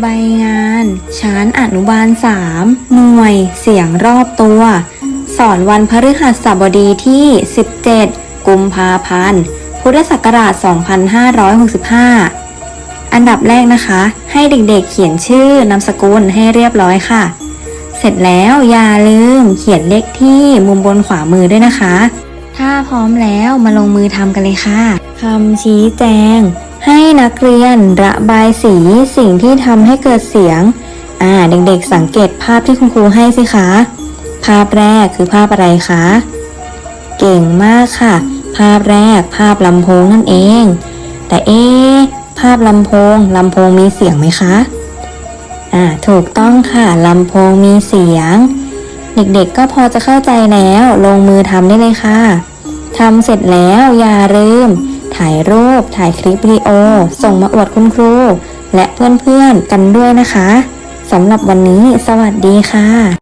ใบงานชั้นอนุบาล 3 หน่วย เสียงรอบตัว สอนวันพฤหัสบดีที่ 17 กุมภาพันธ์ พุทธศักราช 2565 อันดับแรกนะคะ ให้เด็กๆเขียนชื่อนามสกุลให้เรียบร้อยค่ะ เสร็จแล้วอย่าลืมเขียนเลขที่มุมบนขวามือด้วยนะคะ ถ้าพร้อมแล้วมาลงมือทำกันเลยค่ะคำชี้แจง ให้นักเรียนระบายสีสิ่งที่ทำให้เกิดเสียง อ่าเด็กๆสังเกตภาพที่คุณครูให้สิคะ ภาพแรกคือภาพอะไรคะ เก่งมากค่ะ ภาพแรกภาพลำโพงนั่นเอง แต่เอ๊ภาพลำโพงลำโพงมีเสียงไหมคะ อ่าถูกต้องค่ะลำโพงมีเสียง เด็กๆก็พอจะเข้าใจแล้วลงมือทำได้เลยค่ะทำเสร็จแล้วอย่าลืม ถ่ายรูป ถ่ายคลิปวิดีโอ ส่งมาอวดคุณครู และเพื่อนๆกันด้วยนะคะสำหรับวันนี้สวัสดีค่ะ